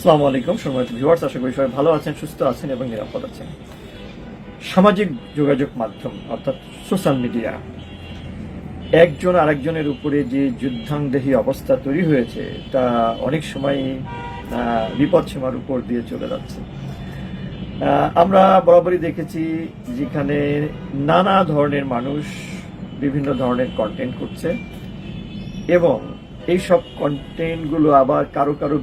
আসসালামু আলাইকুম, সম্মানিত ভিউয়ার্স আশা করি সবাই ভালো আছেন, সুস্থ আছেন এবং নিরাপদ আছেন। সামাজিক যোগাযোগ মাধ্যম, অর্থাৎ সোশ্যাল মিডিয়া একজন আরেকজনের উপরে যে যুদ্ধাংদেহী অবস্থা তৈরি হয়েছে, তা অনেক সময় বিপদ সীমার উপর দিয়ে চলে যাচ্ছে। আমরা বরাবরই দেখেছি যেখানে নানা ধরনের মানুষ বিভিন্ন ধরনের কন্টেন্ট করছে এবং এইসব কন্টেন্টগুলো আবার কারও কারও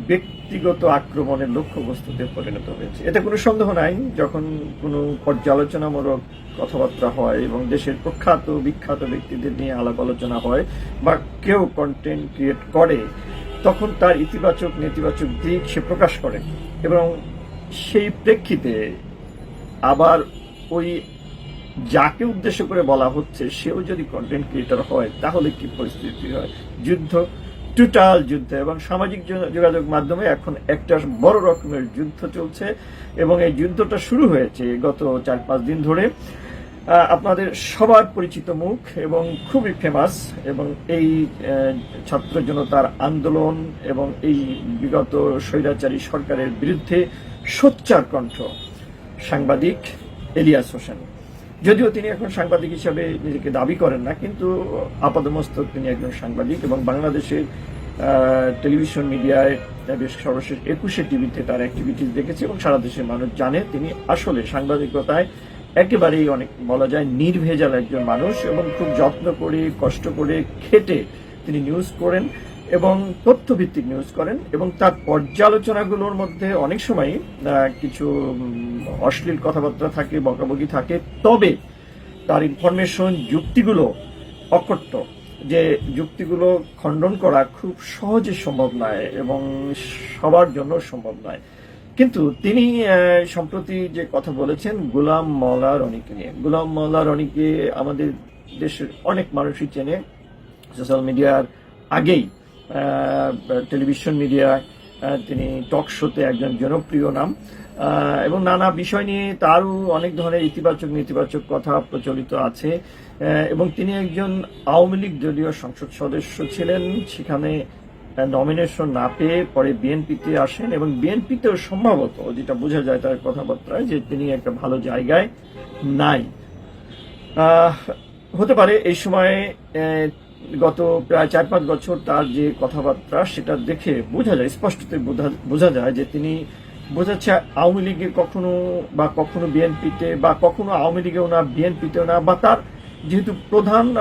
ব্যক্তিগত আক্রমণের লক্ষ্যবস্তুতে পরিণত হয়েছে। এতে কোনো সন্দেহ নাই, যখন কোনো পর্যালোচনামূলক কথাবার্তা হয় এবং দেশের প্রখ্যাত, বিখ্যাত ব্যক্তিদের নিয়ে আলাপ আলোচনা হয় বা কেউ কন্টেন্ট ক্রিয়েট করে, তখন তার ইতিবাচক, নেতিবাচক দিক সে প্রকাশ করে এবং সেই প্রেক্ষিতে আবার ওই যাকে উদ্দেশ্য করে বলা হচ্ছে, সেও যদি কন্টেন্ট ক্রিয়েটর হয়, তাহলে কি পরিস্থিতি হয়? যুদ্ধ টোটাল যুদ্ধ এবং সামাজিক যোগাযোগ মাধ্যমে এখন একটা বড় রকমের যুদ্ধ চলছে এবং এই যুদ্ধটা শুরু হয়েছে গত চার, পাঁচ দিন ধরে। আপনাদের সবার পরিচিত মুখ এবং খুবই ফেমাস এবং এই ছাত্র জনতার আন্দোলন এবং এই বিগত স্বৈরাচারী সরকারের বিরুদ্ধে সোচ্চার কণ্ঠ সাংবাদিক এলিয়াস হোসেন। যদিও তিনি এখন সাংবাদিক হিসাবে নিজেকে দাবি করেন না, কিন্তু আপাদমস্তক তিনি একজন সাংবাদিক এবং বাংলাদেশের টেলিভিশন মিডিয়ায় বেশ সর্বশেষ একুশে টিভিতে তার অ্যাক্টিভিটিস দেখেছে এবং সারা দেশের মানুষ জানে তিনি আসলে সাংবাদিকতায় একেবারেই অনেক বলা যায় নির্ভেজাল একজন মানুষ এবং খুব যত্ন করে, কষ্ট করে খেটে তিনি নিউজ করেন এবং তথ্যভিত্তিক নিউজ করেন এবং তার পর্যালোচনাগুলোর মধ্যে অনেক সময় কিছু অশ্লীল কথাবার্তা থাকে, বকাবকি থাকে। তবে তার ইনফরমেশন যুক্তিগুলো অকট্য যে যুক্তিগুলো খণ্ডন করা খুব সহজে সম্ভব নয় এবং সবার জন্য সম্ভব নয়। কিন্তু তিনি সম্প্রতি যে কথা বলেছেন, গুলাম মৌলা রনিকে নিয়ে। গুলাম মৌলা রনিকে আমাদের দেশের অনেক মানুষই চেনে। সোশ্যাল মিডিয়ার আগেই টেলিভিশন মিডিয়ায় তিনি টক শোতে একজন জনপ্রিয় নাম। এবং নানা বিষয় নিয়ে তারও অনেক ধরনের ইতিবাচক, নেতিবাচক কথা প্রচলিত আছে। এবং তিনি একজন আওয়ামী লীগ দলীয় সংসদ সদস্য ছিলেন। সেখানে নমিনেশন না পেয়ে পরে বিএনপিতে আসেন এবং বিএনপিতেও সম্ভবত, যেটা বোঝা যায় তার কথাবার্তায়, যে তিনি একটা ভালো জায়গায় নাই। হতে পারে এই সময়ে গত প্রায় চার পাঁচ বছর তার যে কথাবার্তা, সেটা দেখে বোঝা যায় স্পষ্টতে বোঝা যায় যে তিনি বোঝাচ্ছে আওয়ামী লীগে কখনো বা কখনো বিএনপিতে বা কখনো আওয়ামী লীগেও না, বিএনপিতেও না, বা তার যেহেতু প্রধান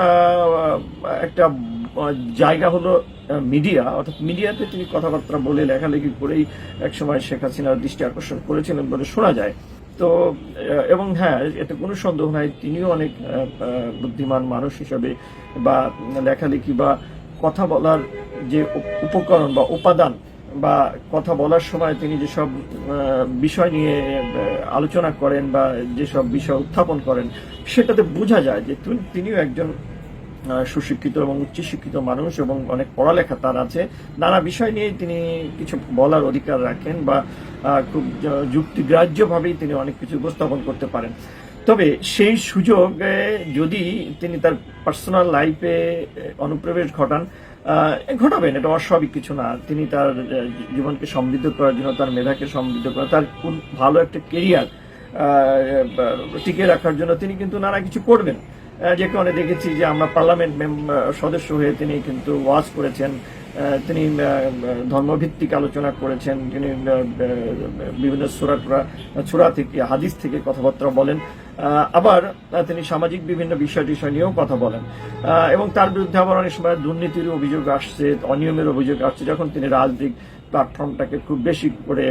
একটা জায়গা হলো মিডিয়া, অর্থাৎ মিডিয়াতে তিনি কথাবার্তা বলে লেখালেখি করেই একসময় শেখ হাসিনার দৃষ্টি আকর্ষণ করেছিলেন বলে শোনা যায়। তো এবং হ্যাঁ এতে কোনো সন্দেহ নাই, তিনিও অনেক বুদ্ধিমান মানুষ হিসাবে বা লেখালেখি বা কথা বলার যে উপ- উপকরণ বা উপাদান বা কথা বলার সময় তিনি যেসব বিষয় নিয়ে আলোচনা করেন বা যেসব বিষয় উত্থাপন করেন, সেটাতে বোঝা যায় যে তিনিও একজন সুশিক্ষিত এবং উচ্চশিক্ষিত মানুষ এবং অনেক পড়ালেখা তার আছে। নানা বিষয় নিয়ে তিনি কিছু বলার অধিকার রাখেন বা খুব যুক্তিগ্রাহ্যভাবেই তিনি অনেক কিছু উপস্থাপন করতে পারেন। তবে সেই সুযোগে যদি তিনি তার পার্সোনাল লাইফে অনুপ্রবেশ ঘটান ঘটাবেন, এটা অস্বাভাবিক কিছু না। তিনি তার জীবনকে সমৃদ্ধ করার জন্য, তার মেধাকে সমৃদ্ধ করার, তার কোন ভালো একটা কেরিয়ার টিকে রাখার জন্য তিনি কিন্তু নানা কিছু করবেন। যে কারণে দেখেছি যে আমরা পার্লামেন্ট সদস্য হয়ে তিনি কিন্তু ওয়াজ করেছেন তিনি ধর্মভিত্তিক আলোচনা করেছেন, তিনি বিভিন্ন সুরা সুরা থেকে, হাদিস থেকে কথাবার্তা বলেন। আবার তিনি সামাজিক বিভিন্ন বিষয় টিষয় নিয়েও কথা বলেন। এবং তার বিরুদ্ধে আবার অনেক সময় দুর্নীতির অভিযোগ আসছে অনিয়মের অভিযোগ আসছে, যখন তিনি রাজনৈতিক প্ল্যাটফর্মটাকে খুব বেশি করে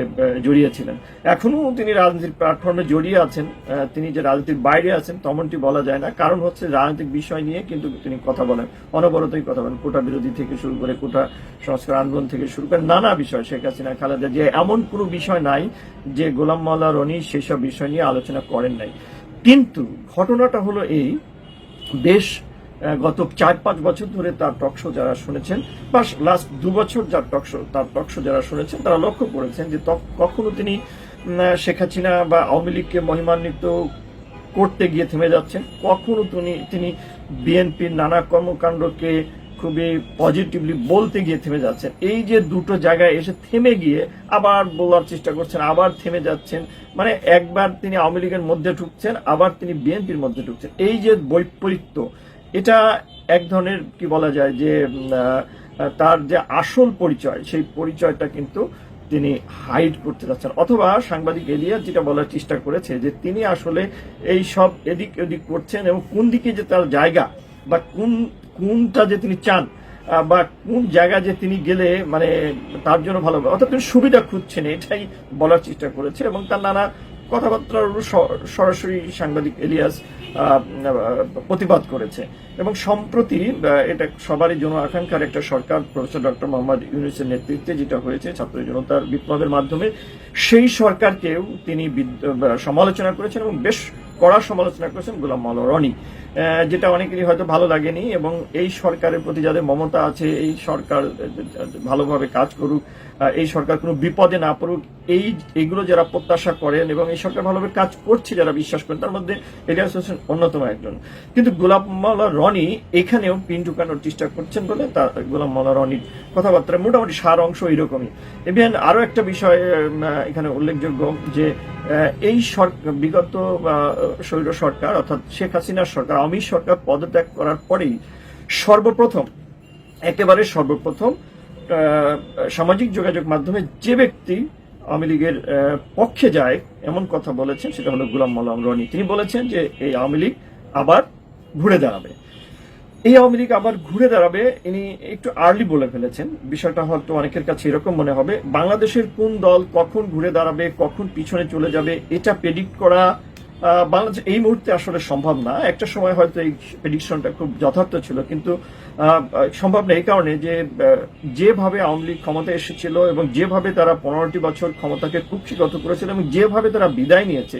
জড়িয়েছিলেন। এখনও তিনি রাজনীতির প্ল্যাটফর্মে জড়িয়ে আছেন তিনি যে রাজনীতির বাইরে আছেন তেমনটি বলা যায় না। কারণ হচ্ছে রাজনৈতিক বিষয় নিয়ে কিন্তু তিনি কথা বলেন, অনবরতই কথা বলেন, কোটা বিরোধী থেকে শুরু করে কোটা সংস্কার আন্দোলন থেকে শুরু করে নানা বিষয়। শেখ হাসিনা, খালেদা যে এমন কোনো বিষয় নাই যে গোলাম মাল্লা, রনি সেসব বিষয় নিয়ে আলোচনা করেন নাই। কিন্তু ঘটনাটা হলো এই, বেশ গত চার পাঁচ বছর ধরে তার টকশো যারা শুনেছেন বা লাস্ট দু বছর যার টকশো তার টকশো যারা শুনেছেন, তারা লক্ষ্য করেছেন যে কখনো তিনি শেখ হাসিনা বা আওয়ামী লীগকে মহিমান্বিত করতে গিয়ে থেমে যাচ্ছেন। কখনো তিনি তিনি বিএনপির নানা কর্মকাণ্ডকে খুবই পজিটিভলি বলতে গিয়ে থেমে যাচ্ছেন। এই যে দুটো জায়গায় এসে থেমে গিয়ে আবার বলার চেষ্টা করছেন, আবার থেমে যাচ্ছেন মানে একবার তিনি আওয়ামী লীগের মধ্যে ঢুকছেন, আবার তিনি বিএনপির মধ্যে ঢুকছেন। এই যে বৈপরীত্য, এটা এক ধরনের কি বলা যায় যে তার যে আসল পরিচয়, সেই পরিচয়টা কিন্তু তিনি হাইড করতে যাচ্ছেন। অথবা সাংবাদিক এলিয়া যেটা বলার চেষ্টা করেছে যে, তিনি আসলে এই সব এদিক ওদিক করছেন এবং কোন দিকে যে তার জায়গা বা কোন, কোনটা যে তিনি চান বা কোন জায়গা যে তিনি গেলে মানে তার জন্য ভালো হবে। অর্থাৎ তিনি সুবিধা খুঁজছেন, এটাই বলার চেষ্টা করেছে এবং তার নানা কথাবার্তার সরাসরি সাংবাদিক এলিয়াস প্রতিবাদ করেছে। এবং সম্প্রতি এটা সবারই জন্য আকাঙ্ক্ষার একটা সরকার, প্রফেসর ডক্টর মোহাম্মদ ইউনুসের নেতৃত্বে যেটা হয়েছে, ছাত্র জনতার বিপ্লবের মাধ্যমে, সেই সরকারকেও তিনি সমালোচনা করেছেন এবং বেশ কড়া সমালোচনা করেছেন গোলাম মাওলা রনি। যেটা অনেকেরই হয়তো ভালো লাগেনি এবং এই সরকারের প্রতি যাদের মমতা আছে, এই সরকার ভালোভাবে কাজ করুক এই সরকার কোনো বিপদে না পড়ুক, এই, এগুলো যারা প্রত্যাশা করেন এবং এই সরকার ভালোভাবে কাজ করছে যারা বিশ্বাস করেন, তার মধ্যে এলিয়াস হোসেন অন্যতম একজন। কিন্তু গোলাম মাওলা রনি এখানেও পিন ঢুকানোর চেষ্টা করছেন বলে তার গোলাম মাওলা রনির কথাবার্তা মোটামুটি সার অংশ এরকমই ইভেন আরও একটা বিষয় এখানে উল্লেখযোগ্য যে এই বিগত স্বৈর সরকার, অর্থাৎ শেখ হাসিনার সরকার, আওয়ামী সরকার পদত্যাগ করার পরেই সর্বপ্রথম, একেবারে সর্বপ্রথম সামাজিক যোগাযোগ মাধ্যমে যে ব্যক্তি আওয়ামী লীগের পক্ষে যায়, এমন কথা বলেছেন, সেটা হলো গুলাম মাল্লাম রনি। তিনি বলেছেন যে এই আওয়ামী লীগ আবার ঘুরে দাঁড়াবে। এই আওয়ামী লীগ আবার ঘুরে দাঁড়াবে, ইনি একটু আর্লি বলে ফেলেছেন। বিষয়টা হয়তো অনেকের কাছে এরকম মনে হবে। বাংলাদেশের কোন দল কখন ঘুরে দাঁড়াবে, কখন পিছনে চলে যাবে, এটা প্রেডিক্ট করা বাংলাদেশ এই মুহূর্তে আসলে সম্ভব না। একটা সময় হয়তো এই প্রেডিকশনটা খুব যথার্থ ছিল, কিন্তু সম্ভব না এই কারণে যে যেভাবে আওয়ামী লীগ ক্ষমতায় এসেছিল এবং যেভাবে তারা পনেরোটি বছর ক্ষমতাকে কুক্ষিগত করেছিল এবং যেভাবে তারা বিদায় নিয়েছে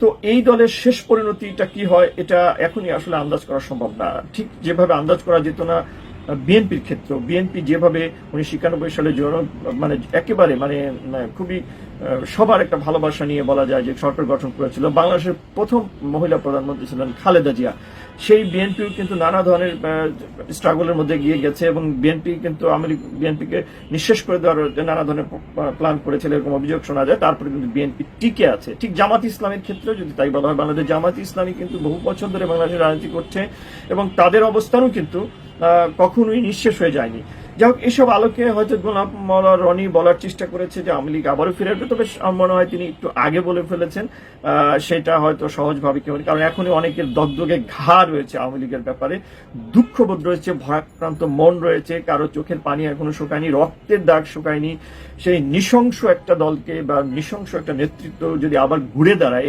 তো এই দলের শেষ পরিণতিটা কি হয়, এটা এখনই আসলে আন্দাজ করা সম্ভব না। ঠিক যেভাবে আন্দাজ করা যেত না বিএনপির ক্ষেত্র বিএনপি যেভাবে উনিশশো একানব্বই সালে জন মানে একেবারে মানে খুবই সবার একটা ভালোবাসা নিয়ে বলা যায় যে সরকার গঠন করেছিল। বাংলাদেশের প্রথম মহিলা প্রধানমন্ত্রী ছিলেন খালেদা জিয়া। সেই বিএনপিও কিন্তু নানা ধরনের স্ট্রাগলের মধ্যে গিয়ে গেছে এবং বিএনপি কিন্তু লীগ, বিএনপিকে নিঃশেষ করে দেওয়ার নানা ধরনের প্ল্যান করেছিল এরকম অভিযোগ শোনা যায়। তারপরে কিন্তু বিএনপি টিকে আছে। ঠিক জামাত ইসলামের ক্ষেত্রেও যদি তাই বলা হয় বাংলাদেশ জামাত ইসলামী কিন্তু বহু বছর ধরে বাংলাদেশের রাজনীতি করছে এবং তাদের অবস্থানও কিন্তু কখনোই নিঃশেষ হয়ে যায়নি। যাই হোক, এসব আলোকে হয়তো গোলাপ মলা রনি বলার চেষ্টা করেছে যে আওয়ামী লীগ আবারও ফিরে আসবে, তবে মনে হয় তিনি একটু আগে বলে ফেলেছেন সেটা হয়তো সহজভাবে কেউ কারণ এখনই অনেকের দগদগে ঘা রয়েছে আওয়ামী লীগের ব্যাপারে। দুঃখবোধ রয়েছে, ভরাক্রান্ত মন রয়েছে, কারও চোখের পানি এখনও শুকায়নি, রক্তের দাগ শুকায়নি। সেই নৃশংস একটা দলকে বা নৃশংস একটা নেতৃত্ব যদি আবার ঘুরে দাঁড়ায়,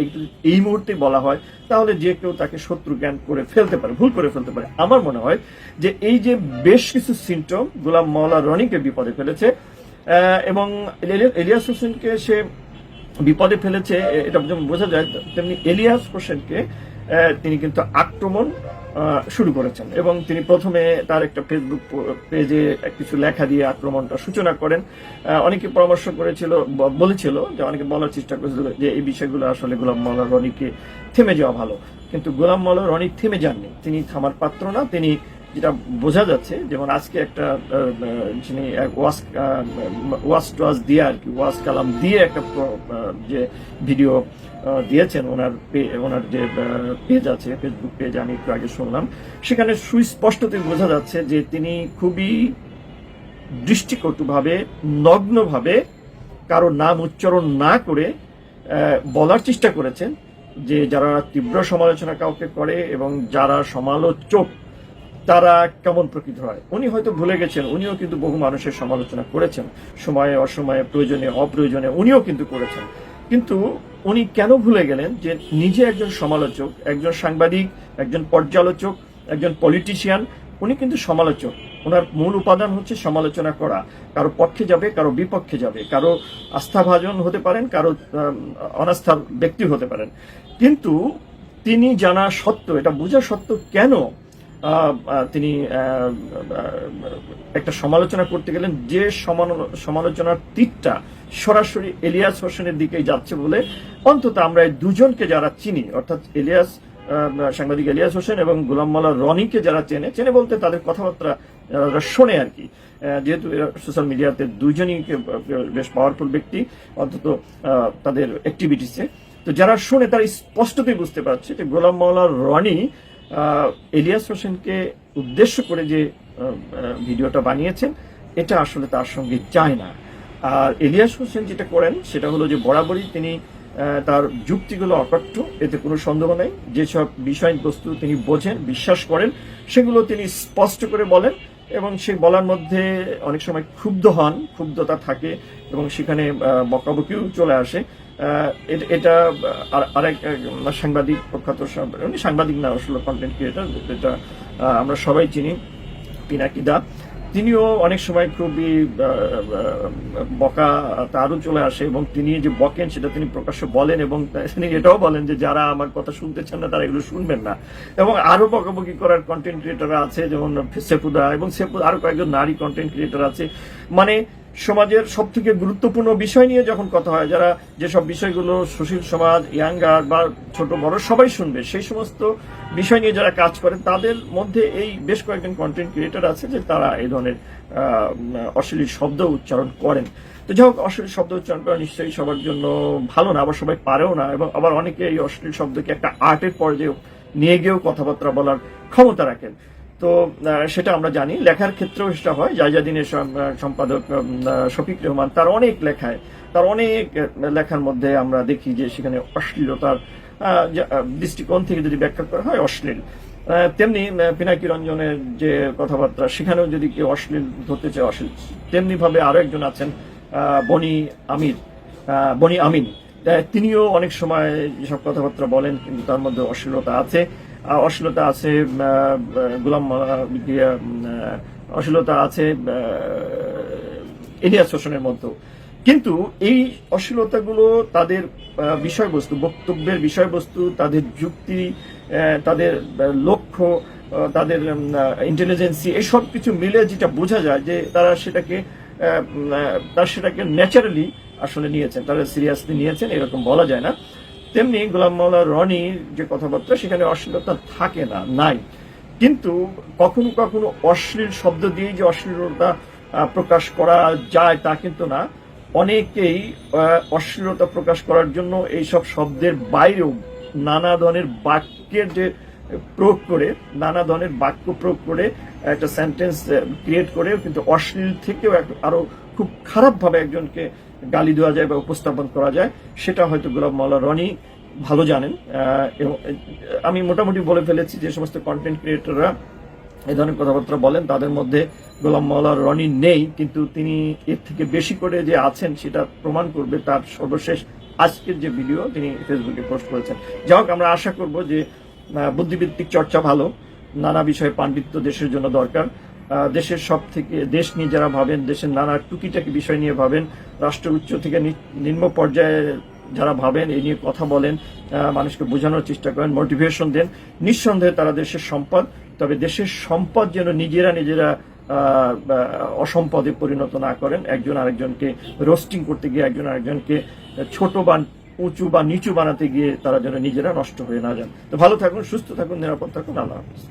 এই মুহূর্তে বলা হয়, তাহলে যে কেউ তাকে শত্রু জ্ঞান করে ফেলতে পারে, ভুল করে ফেলতে পারে। আমার মনে হয় যে এই যে বেশ কিছু সিমটম গোলাম মাওলা রনিকে বিপদে ফেলেছে এবং এলিয়াস হোসেনকে সে বিপদে ফেলেছে এটা যেমন বোঝা যায়, তেমনি এলিয়াস হোসেনকে তিনি কিন্তু আক্রমণ শুরু করেছেন। এবং তিনি প্রথমে তার একটা ফেসবুক পেজে কিছু লেখা দিয়ে আক্রমণটা সূচনা করেন। অনেকে পরামর্শ করেছিল বলেছিল যে অনেকে বলার চেষ্টা করেছিল যে এই বিষয়গুলো আসলে গোলাম মাওলা রনিকে থেমে যাওয়া ভালো। কিন্তু গোলাম মাওলা রনি থেমে যাননি। তিনি থামার পাত্র না। তিনি যেটা বোঝা যাচ্ছে, যেমন আজকে একটা যিনি ওয়াস ওয়াস টোয়াস দিয়ে আর কি ওয়াস কালাম দিয়ে একটা যে ভিডিও দিয়েছেন, ওনার ওনার যে পেজ আছে ফেসবুক পেজ আমি একটু আগে শুনলাম। সেখানে সুস্পষ্টতে বোঝা যাচ্ছে যে তিনি খুবই দৃষ্টিকটুভাবে, নগ্নভাবে কারও নাম উচ্চারণ না করে বলার চেষ্টা করেছেন যে যারা তীব্র সমালোচনা কাউকে করে এবং যারা সমালোচক, তারা কেমন প্রকৃত হয়। উনি হয়তো ভুলে গেছেন, উনিও কিন্তু বহু মানুষের সমালোচনা করেছেন। সময়ে, অসময়ে, প্রয়োজনে, অপ্রয়োজনে উনিও কিন্তু করেছেন। কিন্তু উনি কেন ভুলে গেলেন যে নিজে একজন সমালোচক, একজন সাংবাদিক, একজন পর্যালোচক, একজন পলিটিশিয়ান উনি কিন্তু সমালোচক। ওনার মূল উপাদান হচ্ছে সমালোচনা করা। কারও পক্ষে যাবে, কারও বিপক্ষে যাবে। কারও আস্থাভাজন হতে পারেন, কারও অনাস্থার ব্যক্তি হতে পারেন। কিন্তু তিনি জানা সত্ত্বেও, এটা বোঝা সত্ত্বেও কেন তিনি একটা সমালোচনা করতে গেলেন যে সমালোচনার তীরটা সরাসরি এলিয়াস হোসেনের দিকেই যাচ্ছে বলে অন্তত আমরা এই দুজনকে যারা চিনি, অর্থাৎ এলিয়াস সাংবাদিক এলিয়াস হোসেন এবং গোলাম মাল্লা রনিকে যারা চেনে চেনে বলতে তাদের কথাবার্তা যারা শোনে আর কি। যেহেতু সোশ্যাল মিডিয়াতে দুজনই বেশ পাওয়ারফুল ব্যক্তি, অন্তত তাদের অ্যাক্টিভিটিসে তো যারা শোনে তারা স্পষ্টতই বুঝতে পারছে যে গোলাম মাওলা রনি এলিয়াস হোসেনকে উদ্দেশ্য করে যে ভিডিওটা বানিয়েছেন, এটা আসলে তার সঙ্গে যায় না। আর এলিয়াস হোসেন যেটা করেন, সেটা হলো যে বরাবরই তিনি তার যুক্তিগুলো অকট্য, এতে কোনো সন্দেহ নেই। যেসব বিষয়বস্তু তিনি বোঝেন, বিশ্বাস করেন, সেগুলো তিনি স্পষ্ট করে বলেন এবং সেই বলার মধ্যে অনেক সময় ক্ষুব্ধ হন, ক্ষুব্ধতা থাকে এবং সেখানে বকাবকিও চলে আসে। এটা আরেক সাংবাদিক প্রখ্যাত উনি সাংবাদিক না, আসলে কন্টেন্ট ক্রিয়েটার যেটা আমরা সবাই চিনি পিনাকিদা তিনিও অনেক সময় খুবই বকা, তারও চলে আসে, এবং তিনি যে বকেন, সেটা তিনি প্রকাশ্য বলেন, এবং তিনি এটাও বলেন যে যারা আমার কথা শুনতে চান না, তারা এগুলো শুনবেন না। এবং আরও বকাবকি করার কন্টেন্ট ক্রিয়েটার আছে, যেমন সেপুদা এবং সেপু আরও কয়েকজন নারী কন্টেন্ট ক্রিয়েটার আছে। মানে সমাজের সব থেকে গুরুত্বপূর্ণ বিষয় নিয়ে যখন কথা হয়, যারা যেসব বিষয়গুলো সুশীল সমাজ, ইয়াঙ্গার বা ছোট বড় সবাই শুনবে, সেই সমস্ত বিষয় নিয়ে যারা কাজ করে, তাদের মধ্যে এই বেশ কয়েকজন কন্টেন্ট ক্রিয়েটার আছে যে তারা এই ধরনের অশ্লীল শব্দ উচ্চারণ করেন। তো যাই হোক, অশ্লীল শব্দ উচ্চারণ করা নিশ্চয়ই সবার জন্য ভালো না, আবার সবাই পারেও না, এবং আবার অনেকে এই অশ্লীল শব্দকে একটা আর্টের পর্যায়েও নিয়ে গিয়েও কথাবার্তা বলার ক্ষমতা রাখেন। তো সেটা আমরা জানি। লেখার ক্ষেত্রেও সেটা হয়। আহ, সম্পাদক শফিক রহমান তার অনেক লেখায় তার অনেক লেখার মধ্যে আমরা দেখি যে সেখানে অশ্লীলতার দৃষ্টিকোণ থেকে যদি ব্যাখ্যা করা হয় অশ্লীল। তেমনি পিনাকি রঞ্জনের যে কথাবার্তা সেখানেও যদি কেউ অশ্লীল ধরতে চায় অশ্লীল তেমনি ভাবে আরও একজন আছেন বনি আমির বনি আমিন। তিনিও অনেক সময় যেসব কথাবার্তা বলেন কিন্তু তার মধ্যে অশ্লীলতা আছে। অশ্লীলতা আছে গোলাম ইয়ে, অশ্লীলতা আছে আহ, শোষণের মতো কিন্তু এই অশ্লীলতাগুলো তাদের বিষয়বস্তু বক্তব্যের বিষয়বস্তু তাদের যুক্তি তাদের লক্ষ্য তাদের ইন্টেলিজেন্সি এই সব কিছু মিলে যেটা বোঝা যায় যে তারা সেটাকে তারা সেটাকে ন্যাচারালি আসলে নিয়েছেন তারা সিরিয়াসলি নিয়েছেন এরকম বলা যায় না। তেমনি গোলাম মাওলা রনির যে কথাবার্তা, সেখানে অশ্লীলতা থাকে না, নাই। কিন্তু কখনো কখনো অশ্লীল শব্দ দিয়ে যে অশ্লীলতা প্রকাশ করা যায় তা কিন্তু না। অনেকেই অশ্লীলতা প্রকাশ করার জন্য এইসব শব্দের বাইরেও নানা ধরনের বাক্যের যে প্রয়োগ করে, নানা ধরনের বাক্য প্রয়োগ করে, একটা সেন্টেন্স ক্রিয়েট করে, কিন্তু অশ্লীল থেকেও আরও খুব খারাপভাবে একজনকে গালি দেওয়া যায় বা উপস্থাপন করা যায়, সেটা হয়তো গোলাম মাওলা রনি ভালো জানেন। আমি মোটামুটি বলে ফেলেছি যে সমস্ত কন্টেন্ট ক্রিয়েটররা এ ধরনের কথাবার্তা বলেন, তাদের মধ্যে গোলাম মাওলা রনি নেই, কিন্তু তিনি এর থেকে বেশি করে যে আছেন সেটা প্রমাণ করবে তার সর্বশেষ আজকের যে ভিডিও তিনি ফেসবুকে পোস্ট করেছেন। যাই হোক, আমরা আশা করব যে বুদ্ধিভিত্তিক চর্চা ভালো, নানা বিষয়ে পাণ্ডিত্য দেশের জন্য দরকার। দেশের সব থেকে দেশ নিয়ে যারা ভাবেন, দেশের নানা টুকিটাকি বিষয় নিয়ে ভাবেন, রাষ্ট্র উচ্চ থেকে নিম্ন পর্যায়ে যারা ভাবেন এই নিয়ে কথা বলেন মানুষকে বোঝানোর চেষ্টা করেন মোটিভেশন দেন। নিঃসন্দেহে তারা দেশের সম্পদ, তবে দেশের সম্পদ যেন নিজেরা নিজেরা অসম্পদে পরিণত না করেন। একজন আরেকজনকে রোস্টিং করতে গিয়ে একজন আরেকজনকে ছোট বা উঁচু বা নিচু বানাতে গিয়ে তারা যেন নিজেরা নষ্ট হয়ে না যান। তো ভালো থাকুন, সুস্থ থাকুন, নিরাপদ থাকুন, আল্লাহ হাফিজ।